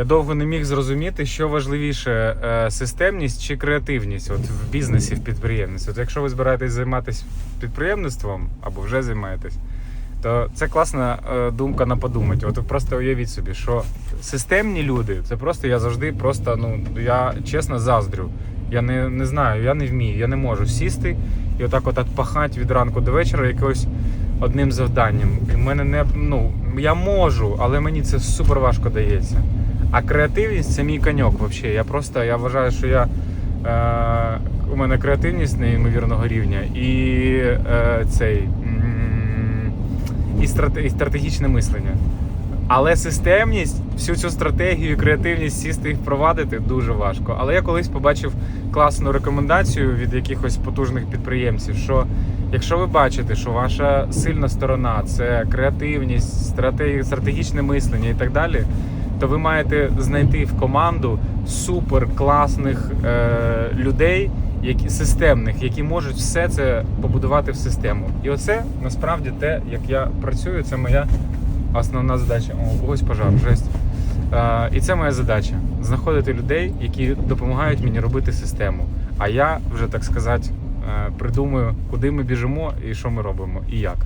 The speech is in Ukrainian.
Я довго не міг зрозуміти, що важливіше е, системність чи креативність от в бізнесі, в підприємництві. От якщо ви збираєтесь займатися підприємництвом або вже займаєтесь, то це класна е, думка на подумати. От просто уявіть собі, що системні люди це просто я завжди просто, ну я чесно заздрю. Я не, не знаю, я не вмію, я не можу сісти і отак от пахати від ранку до вечора якогось одним завданням. І мене не ну я можу, але мені це супер важко дається. А креативність це мій коньок взагалі. Я просто я вважаю, що я е, у мене креативність неймовірного рівня і е, цей і, страте, і стратегічне мислення. Але системність, всю цю стратегію, креативність сісти і впровадити дуже важко. Але я колись побачив класну рекомендацію від якихось потужних підприємців, що якщо ви бачите, що ваша сильна сторона це креативність, стратегі- стратегічне мислення і так далі, то ви маєте знайти в команду супер класних е, людей, які системних, які можуть все це побудувати в систему. І оце насправді те, як я працюю, це моя основна задача. О, когось пожар, жесть. Е, і це моя задача знаходити людей, які допомагають мені робити систему. А я вже так сказати е, придумаю, куди ми біжимо і що ми робимо, і як.